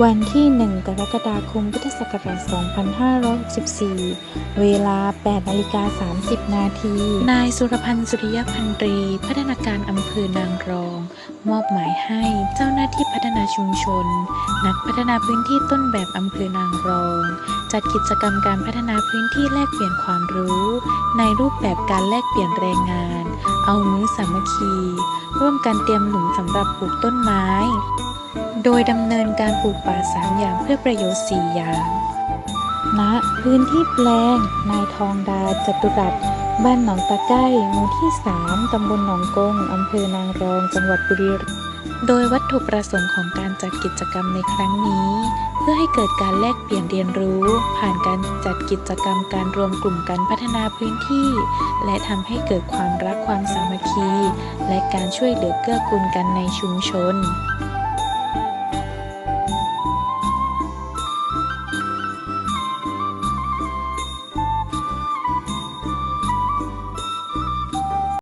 วันที่ 1 กรกฎาคม พุทธศักราช 2564 เวลา 8นาฬิกา 30 นาที นายสุรพันธ์สุริยพันตรี พัฒนาการอำเภอนางรอง มอบหมายให้เจ้าหน้าที่พัฒนาชุมชน นักพัฒนาพื้นที่ต้นแบบอำเภอนางรอง จัดกิจกรรมการพัฒนาพื้นที่แลกเปลี่ยนความรู้ ในรูปแบบการแลกเปลี่ยนแรงงาน เอามือสามัคคี ร่วมกันเตรียมหลุมสำหรับปลูกต้นไม้ โดยดำเนินการปลูกป่าสามอย่างเพื่อประโยชน์4อย่าง ณ พื้นที่แปลง นายทองดาจตุรัส บ้านหนองตะไก้หมู่ที่ 3 ตำบลหนองกง อำเภอนางรอง จังหวัดบุรีรัมย์ โดยวัตถุประสงค์ของการจัดกิจกรรมในครั้งนี้ เพื่อให้เกิดการแลกเปลี่ยนเรียนรู้ ผ่านการจัดกิจกรรมการรวมกลุ่มกันพัฒนาพื้นที่ และทำให้เกิดความรักความสามัคคี และการช่วยเหลือเกื้อกูลกันในชุมชน